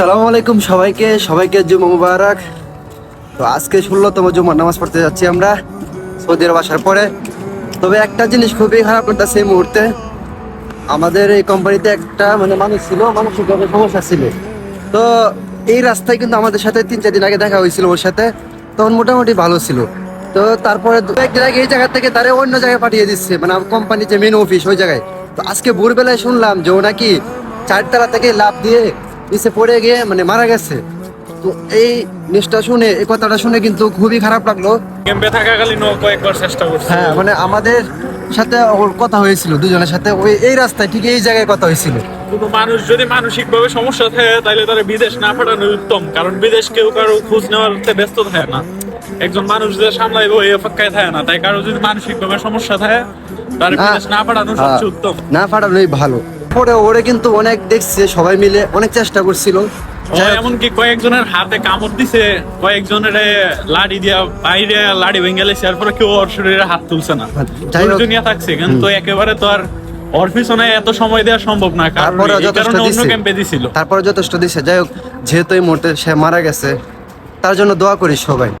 আসসালামু আলাইকুম সবাইকে সবাইকে জুমা মুবারক। তো আজকে ষোলোতম জুমার নামাজ পড়তে যাচ্ছি আমরা সৌদি আরব আসার পরে। তবে একটা জিনিস খুবই খারাপ লাগতেছে এই মুহূর্তে। আমাদের এই কোম্পানিতে একটা মানে মানুষ ছিল মানসিকভাবে সমস্যা ছিল। তো এই রাস্তায় কিন্তু আমাদের সাথে তিন চার দিন আগে দেখা হয়েছিল ওর সাথে, তখন মোটামুটি ভালো ছিল। তো তারপরে দু একদিন আগে এই জায়গা থেকে তারা অন্য জায়গায় পাঠিয়ে দিচ্ছে মানে কোম্পানির যে মেন অফিস ওই জায়গায়। তো আজকে ভোরবেলায় শুনলাম যে ও নাকি চারতলা থেকে লাভ দিয়ে নিচে পড়ে গিয়ে মানে মারা গেছে। তো এই নিউজটা শুনে এই কথাটা শুনে কিন্তু খুবই খারাপ লাগল। ক্যাম্পে থাকাকালীন কয়েকবার চেষ্টা করছে। হ্যাঁ মানে আমাদের সাথে ওর কথা হয়েছিল দুজনের সাথে। ওই এই রাস্তায় ঠিক এই জায়গায় কথা হয়েছিল। কোনো মানুষ যদি মানসিক ভাবে সমস্যা থাকে তাহলে তারা বিদেশ না পাঠানো উত্তম। কারণ বিদেশ কেউ কারও খোঁজ নেওয়ার ব্যস্ত থাকে না। একজন মানুষ যে সামলাইবো এই অপেক্ষায় থাকে না। তাই কারও যদি মানসিক ভাবে সমস্যা থাকে তার বিদেশ না পাঠানো সবচেয়ে উত্তম। না পাঠানোই ভালো। পরে ওরে কিন্তু অনেক দেখছে সবাই মিলে অনেক চেষ্টা করছিল। এমনকি কয়েকজনের হাতে কামড় দিছে কয়েকজনের লাড়ি দিয়া বাইরে লাড়ি ভেঙে এরপরে কেউ ওর শরীরে হাত তুলছে না। যাই দুনিয়া থাকছে কিন্তু একেবারে তো আর ওর পিছনে এত সময় দেওয়া সম্ভব না কারণ তারপরে যথেষ্ট দিছে। ক্যাম্পে দিছিল। তারপরে যথেষ্ট দিছে। যাই হোক যেহেতু এই মুহূর্তে সে মারা গেছে তার জন্য দোয়া করি সবাই।